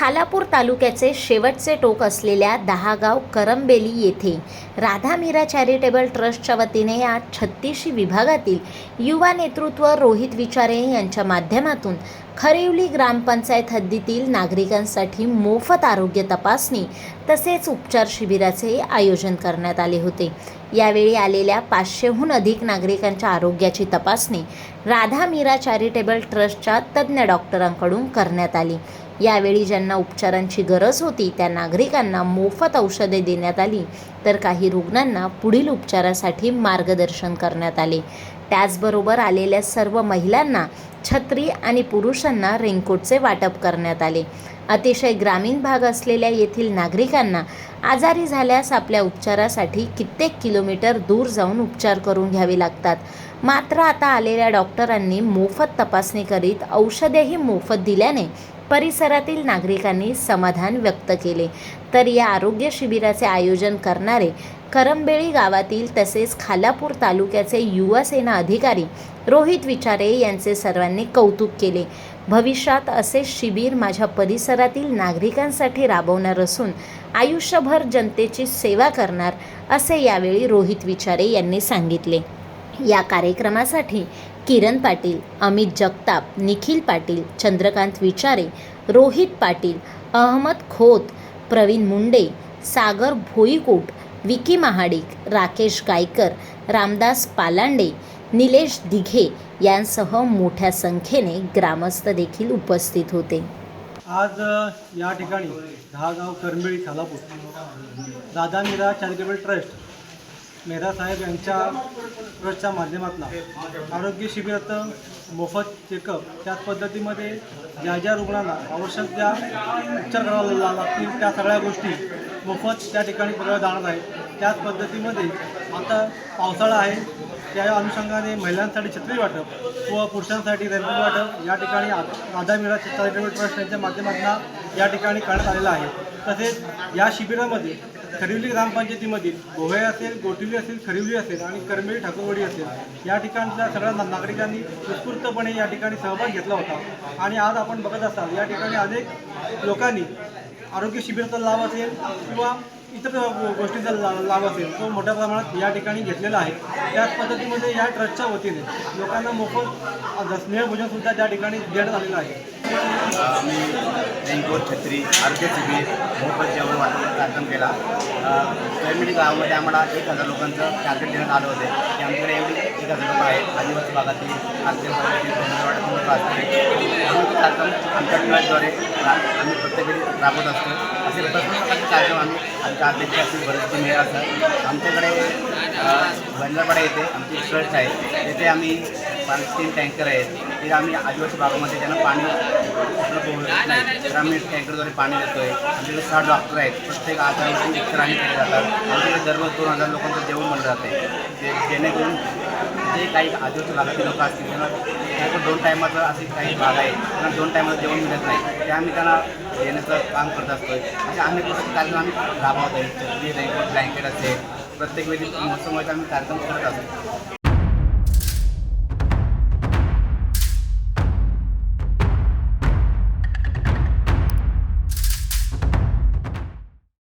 खालापूर तालुक्याचे शेवटचे टोक असलेल्या दहागाव करंबेली येथे राधा मीरा चॅरिटेबल ट्रस्टच्या वतीने या छत्तीशी विभागातील युवा नेतृत्व रोहित विचारे यांच्या माध्यमातून खरिवली ग्रामपंचायत हद्दीतील नागरिकांसाठी मोफत आरोग्य तपासणी तसेच उपचार शिबिराचे आयोजन करण्यात आले होते. यावेळी आलेल्या पाचशेहून अधिक नागरिकांच्या आरोग्याची तपासणी राधा मीरा चॅरिटेबल ट्रस्टच्या तज्ज्ञ डॉक्टरांकडून करण्यात आली. यावेळी ज्यांना उपचारांची गरज होती त्या नागरिकांना मोफत औषधे देण्यात आली. तर काही रुग्णांना पुढील उपचारासाठी मार्गदर्शन करण्यात आले. त्याचबरोबर आलेल्या सर्व महिलांना छत्री आणि पुरुषांना रेनकोटचे वाटप करण्यात आले. अतिशय ग्रामीण भाग असलेल्या येथील नागरिकांना आजारी झाल्यास आपल्या उपचारासाठी कित्येक किलोमीटर दूर जाऊन उपचार करून घ्यावे लागतात. मात्र आता आलेल्या डॉक्टरांनी मोफत तपासणी करीत औषधेही मोफत दिल्याने परिसरातील नागरिकांनी समाधान व्यक्त केले. तर या आरोग्य शिबिराचे आयोजन करणारे करंबेळी गावातील तसेच खालापूर तालुक्याचे युवासेना अधिकारी रोहित विचारे यांचे सर्वांनी कौतुक केले. भविष्यात असे शिबिर माझ्या परिसरातील नागरिकांसाठी राबवणार असून आयुष्यभर जनतेची सेवा करणार असे यावेळी रोहित विचारे यांनी सांगितले. या कार्यक्रमासाठी किरण पाटील अमित जगताप निखिल पाटील चंद्रकांत विचारे रोहित पाटील अहमद खोत प्रवीण मुंडे सागर भोईकोट विकी महाडिक राकेश गायकर रामदास पालांडे निलेश दिघे यांसह मोठ्या संख्येने ग्रामस्थ देखील उपस्थित होते. आज या ठिकाणी दहागाव करंबेळी खालापूर दादा निरा चॅरिटेबल ट्रस्ट मेहरा साहेब यांच्या ट्रस्टच्या माध्यमातून. आरोग्य शिबिरात मोफत चेकअप. त्याच पद्धतीमध्ये ज्या ज्या रुग्णांना आवश्यक त्या उपचार करायला लागतील त्या सगळ्या गोष्टी मोफत त्या ठिकाणी पुरवल्या जाणार आहेत. त्याच पद्धतीमध्ये आता पावसाळा आहे. त्या अनुषंगाने महिलांसाठी छत्री वाटप व पुरुषांसाठी रेनकोट वाटप या ठिकाणी आ- राधा चॅरिटेबल ट्रस्ट यांच्या माध्यमातून या ठिकाणी करण्यात आलेलं आहे. तसेच या शिबिरामध्ये खरिवली ग्रामपंचायतीमधील गोव्या असेल गोठिवली असेल खरिवली असेल आणि करमेळी ठाकूरवाडी असेल या ठिकाणच्या सगळ्या ना- नागरिकांनी उत्स्फूर्तपणे या ठिकाणी सहभाग घेतला होता. आणि आज आपण बघत असाल या ठिकाणी अनेक लोकांनी आरोग्य शिबिराचा लाभ असेल किंवा इतर गोष्टीचा गोष्टींचा ला लाभ असेल तो मोठ्या प्रमाणात या ठिकाणी घेतलेला आहे. त्याच पद्धतीमध्ये या ट्रस्टच्या वतीने लोकांना मोफत स्नेहभोजनसुद्धा त्या ठिकाणी देण्यात आलेलं आहे. रेनकोट छत्री आरोग्य शिबिर मोफत जेवण वाटण्याचा कार्यक्रम केला. कैमिडी गावामध्ये आम्हाला एक हजार लोकांचं टार्गेट देण्यात आलं होते. की आमच्याकडे एवढी एक हजार लोक आहेत. आदिवासी भागातील आर्थिक भागातील कार्यक्रम आमच्या ट्रस्टद्वारे आम्ही प्रत्येक राबवत असतो. असे प्रत्येक कार्यक्रम आम्ही आमच्या अध्यक्ष असतील बरेचसे मेयर असतात आमच्याकडे बंदरपाडा येथे आमची ट्रस्ट आहे. तिथे आम्ही पाच तीन टँकर आहेत. ते आम्ही आदिवासी भागामध्ये त्यांना पाणी उपलब्ध नाही तर आम्ही टँकरद्वारे पाणी देतोय आमच्याकडे सहा डॉक्टर आहेत प्रत्येक आजारावरती उपचार आम्ही केले जातात. आमच्याकडे दररोज दोन हजार लोकांचं जेवण बनलं जाते. ते जेणेकरून जे काही आदिवासी भागातील लोक असतील त्यांना त्यांना दोन टायमाचं असे काही भाग आहे त्यांना दोन टायमाचं जेवण मिळत नाही ते आम्ही त्यांना देण्याचं काम करत असतो असे अनेक गोष्टी कार्यक्रम आम्ही राबवत आहे ब्लँकेट असेल प्रत्येक वेळी महोत्सवामध्ये आम्ही कार्यक्रम करत असतो.